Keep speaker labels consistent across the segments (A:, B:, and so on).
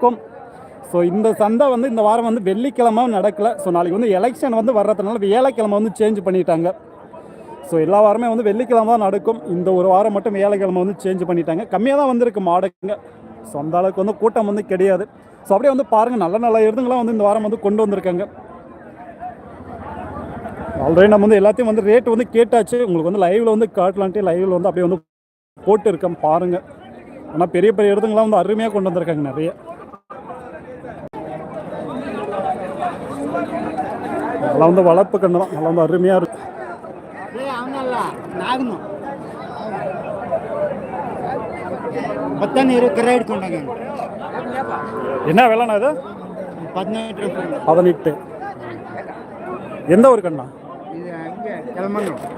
A: இருக்கும் ஸோ இந்த சந்தை வந்து இந்த வாரம் வந்து வெள்ளிக்கிழமை நடக்கலை. ஸோ நாளைக்கு வந்து எலெக்ஷன் வந்து வர்றதுனால வியாழக்கிழமை வந்து சேஞ்ச் பண்ணிட்டாங்க. ஸோ எல்லா வாரமே வந்து வெள்ளிக்கிழமை தான் நடக்கும். இந்த ஒரு வாரம் மட்டும் வியாழக்கிழமை வந்து சேஞ்ச் பண்ணிட்டாங்க. கம்மியாக தான் வந்திருக்கு மாடுங்க. ஸோ அந்த அளவுக்கு வந்து கூட்டம் வந்து கிடையாது. ஸோ அப்படியே வந்து பாருங்கள் நல்ல நல்ல இருந்துங்களாம் வந்து இந்த வாரம் வந்து கொண்டு வந்திருக்காங்க. ஆல்ரெடி நம்ம வந்து எல்லாத்தையும் வந்து ரேட் வந்து கேட்டாச்சு. உங்களுக்கு வந்து லைவில் வந்து காட்டலான்ட்டு லைவில் வந்து அப்படியே வந்து போட்டு இருக்கேன் பாருங்கள் ஆனால் பெரிய பெரிய இடத்துங்களாம் வந்து அருமையாக கொண்டு வந்திருக்காங்க நிறைய. நல்லா வந்து வளர்ப்பு கண்ணு தான் நல்லா வந்து அருமையாக
B: இருக்கும்
A: என்ன விலைண்ணா இது? பதினெட்டு. எந்த ஒரு கண்ணா?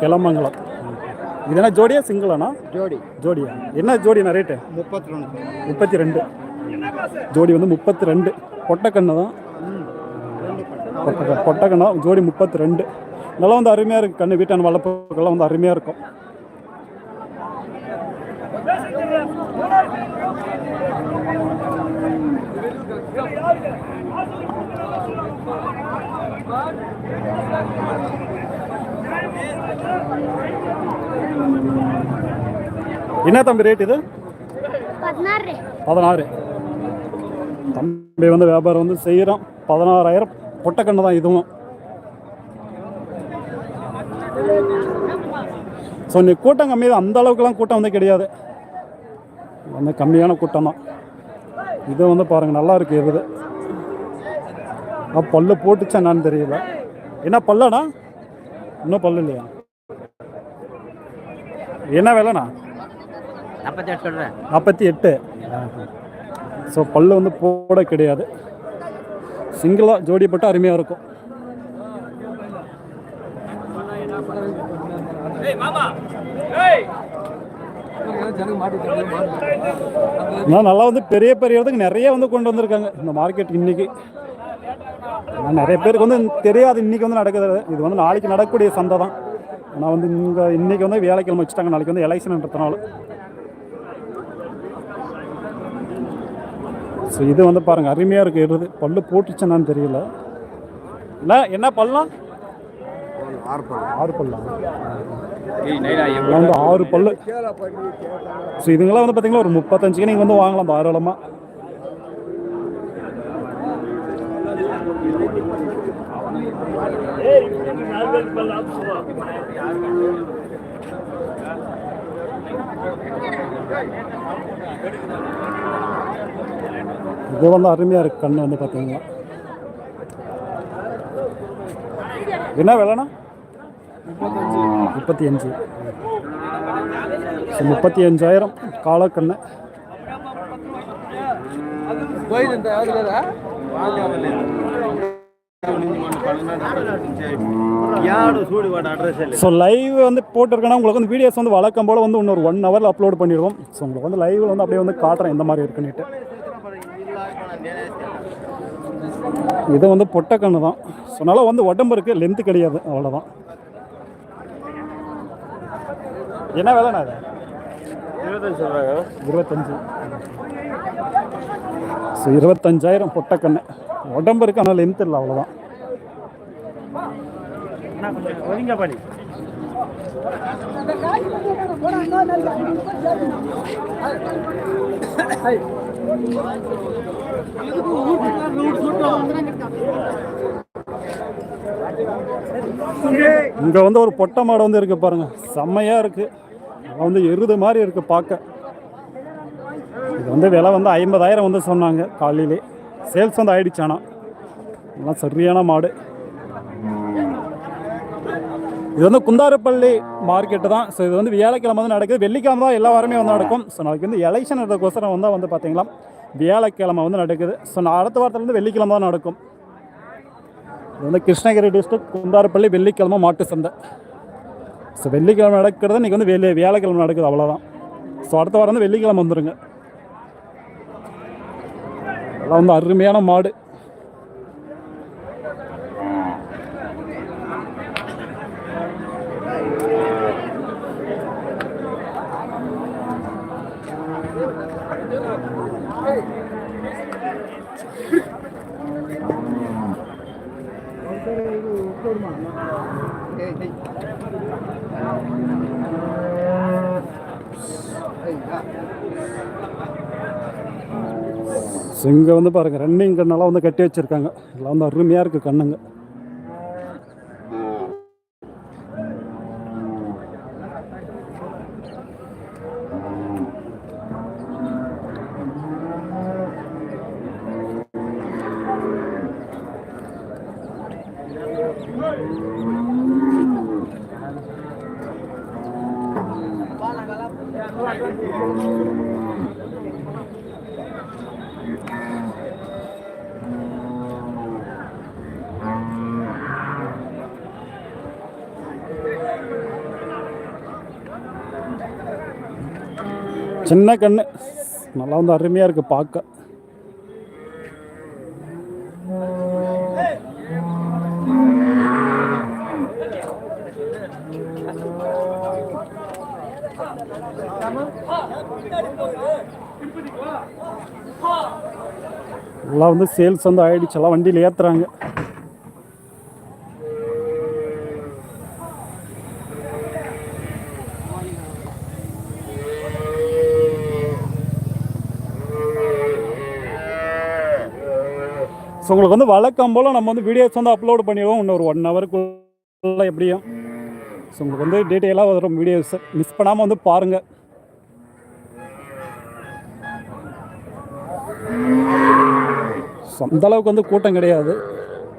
A: கிளமங்கலம். இது என்ன ஜோடியா சிங்கிளாண்ணா?
B: ஜோடி.
A: ஜோடியா? என்ன ஜோடிண்ணா ரேட்டு
B: முப்பத்தி ரெண்டு.
A: முப்பத்தி ரெண்டு. ஜோடி வந்து முப்பத்தி ரெண்டு. பொட்டை பொட்டக்கண்ணு தான். பொட்டக்க பொட்டக்கண்ணா ஜோடி முப்பத்தி ரெண்டு நல்லா வந்து அருமையாக இருக்குது கண்ணு வீட்டான வளர்ப்புகள்லாம் வந்து அருமையாக இருக்கும். என்ன தம்பி ரேட் இது?
C: பதினாறு
A: பதினாறு. தம்பி வந்து வியாபாரம் வந்து செய்கிறோம் பதினாறாயிரம் பொட்டக்கண்ணு தான் இதுவும். ஸோ இன்னைக்கு கூட்டம் கம்மி தான் அந்த அளவுக்குலாம் கூட்டம் வந்து கிடையாது. வந்து கம்மியான கூட்டம் தான். இது வந்து பாருங்கள் நல்லா இருக்குது இருக்குது பல்லு போட்டுச்சா என்னான்னு தெரியல. என்ன பல்லடா? இன்னும் பல்லு இல்லையா? என்ன விலைண்ணா?
B: நாற்பத்தி எட்டு
A: நாற்பத்தி எட்டு. ஸோ பல்லு வந்து போட கிடையாது. சிங்கிளாக ஜோடி அருமையாக இருக்கும். நான் நல்லா வந்து பெரிய பெரிய இடத்துக்கு நிறைய வந்து கொண்டு வந்திருக்காங்க. இந்த மார்க்கெட் இன்னைக்கு. நிறைய பேருக்கு வந்து தெரியாது இன்னைக்கு வந்து நடக்குது. இது வந்து நாளைக்கு நடக்கக்கூடிய சந்தை தான். ஆனால் வந்து இங்கே இன்னைக்கு வந்து வேலைக்கிழமை வச்சுட்டாங்க. நாளைக்கு வந்து எலெக்ஷன்ன்றதுனால ஸோ இது வந்து பாருங்கள் அருமையாக இருக்குது எருது பல்லு போட்டுச்சுன்னான்னு தெரியல. இல்லை என்ன பல்லாம் ஆறு பல்லா. வந்து ஆறு பல்லு. ஸோ இதுங்களாம் வந்து பார்த்தீங்கன்னா ஒரு முப்பத்தஞ்சுக்கு நீங்கள் வந்து வாங்கலாம் தாராளமாக இது வந்து அருமையாக இருக்குது கண்ணு வந்து பார்த்தீங்கன்னா என்ன விலைண்ணா? முப்பத்தி அஞ்சு. ஸோ முப்பத்தி அஞ்சாயிரம் காலக்கண்ணு.
B: ಯಾರು
A: ஸோ லைவ் வந்து போட்டிருக்கேன்னா உங்களுக்கு வந்து வீடியோஸ் வந்து வழக்கம் போல் வந்து இன்னொரு ஒன் ஹவரில் அப்லோட் பண்ணிடுவோம். ஸோ உங்களுக்கு வந்து லைவில் வந்து அப்படியே வந்து காட்டுறேன் எந்த மாதிரி இருக்குன்னுட்டு இது வந்து பொட்டக்கண்ணு தான். ஸோ நல்லா வந்து உடம்பு இருக்குது லென்த்து கிடையாது அவ்வளோதான் என்ன வேலைண்ணா
B: இருபத்தஞ்சு
A: இருபத்தஞ்சு. ஸோ இருபத்தஞ்சாயிரம் பொட்டக்கண்ணு உடம்பு இருக்கு ஆனால் லென்த் இல்லை அவ்வளோதான் இங்கே வந்து ஒரு பொட்டை மாடு வந்து இருக்கு பாருங்க. செம்மையா இருக்கு. வந்து எருது மாதிரி இருக்கு பார்க்க. இது வந்து விலை வந்து ஐம்பதாயிரம் வந்து சொன்னாங்க காலையிலே. சேல்ஸ் வந்து ஆயிடுச்சு ஆனால் சரியான மாடு. இது வந்து குந்தாரப்பள்ளி மார்க்கெட்டு தான். ஸோ இது வந்து வியாழக்கிழமை வந்து நடக்குது. வெள்ளிக்கிழமை தான் எல்லா வாரமே வந்து நடக்கும். ஸோ நாளைக்கு வந்து எலெக்ஷன் வந்தால் வந்து பார்த்தீங்களா வியாழக்கிழமை வந்து நடக்குது. ஸோ நான் அடுத்த வாரத்துலேருந்து வெள்ளிக்கிழமை தான் நடக்கும். இது வந்து கிருஷ்ணகிரி டிஸ்ட்ரிக்ட் குந்தாரப்பள்ளி வெள்ளிக்கிழமை மாட்டு சந்தை. ஸோ வெள்ளிக்கிழமை நடக்கிறது இன்றைக்கி வந்து வெள்ளி வியாழக்கிழமை நடக்குது அவ்வளோதான் ஸோ அடுத்த வாரம் வந்து வெள்ளிக்கிழமை வந்துருங்க. அதெல்லாம் வந்து அருமையான மாடு. ஸோ இங்கே வந்து பாருங்க ரன்னிங் கண்ணெல்லாம் வந்து கட்டி வச்சிருக்காங்க. எல்லாம் வந்து அருமையாக இருக்குது கண்ணுங்க. சின்ன கண்ணு. நல்லா வந்து அருமையாக இருக்குது பார்க்க. எல்லாம் வந்து சேல்ஸ் வந்து ஆயிடுச்சு. எல்லாம் வண்டியில் ஏற்றுறாங்க ஸோ உங்களுக்கு வந்து வழக்கம் போல் நம்ம வந்து வீடியோஸ் வந்து அப்லோட் பண்ணிடுவோம். இன்னும் ஒரு ஒன் ஹவருக்குள்ள எப்படியும். ஸோ உங்களுக்கு வந்து டீட்டெயிலாக வரும் வீடியோஸ் மிஸ் பண்ணாமல் வந்து பாருங்கள் ஸோ அந்தளவுக்கு வந்து கூட்டம் கிடையாது.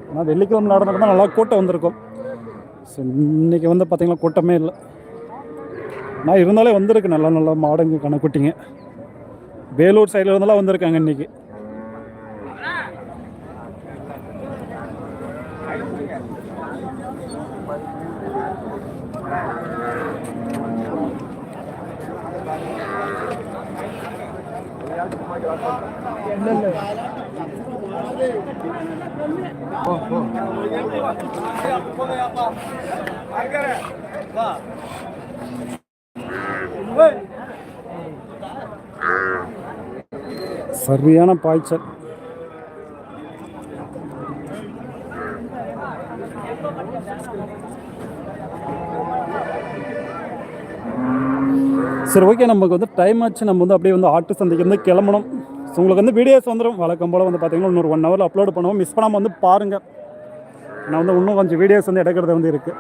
A: ஆனால் வெள்ளிக்கிழமை நடந்தப்போ நல்லா கூட்டம் வந்திருக்கும். ஸோ இன்றைக்கி வந்து பார்த்திங்கன்னா கூட்டமே இல்லை. நான் இருந்தாலே வந்திருக்கு. நல்ல நல்ல மாடுங்க கணக்குட்டிங்க வேலூர் சைடில் இருந்தெல்லாம் வந்திருக்காங்க இன்றைக்கி சரியான பாய்ச்சல் சரி ஓகே நமக்கு வந்து டைம் ஆச்சு. நம்ம வந்து அப்படியே வந்து ஆட்டு சந்தைக்கு வந்து கிளம்பணும். ஸோ உங்களுக்கு வந்து வீடியோஸ் வந்துடும் வழக்கம் போல் வந்து பார்த்தீங்கன்னா இன்னொரு ஒன் ஹவரில் அப்லோட் பண்ணுவோம். மிஸ் பண்ணாமல் வந்து பாருங்கள் நான் வந்து இன்னும் கொஞ்சம் வீடியோஸ் வந்து எடுக்கிறது வந்து இருக்குது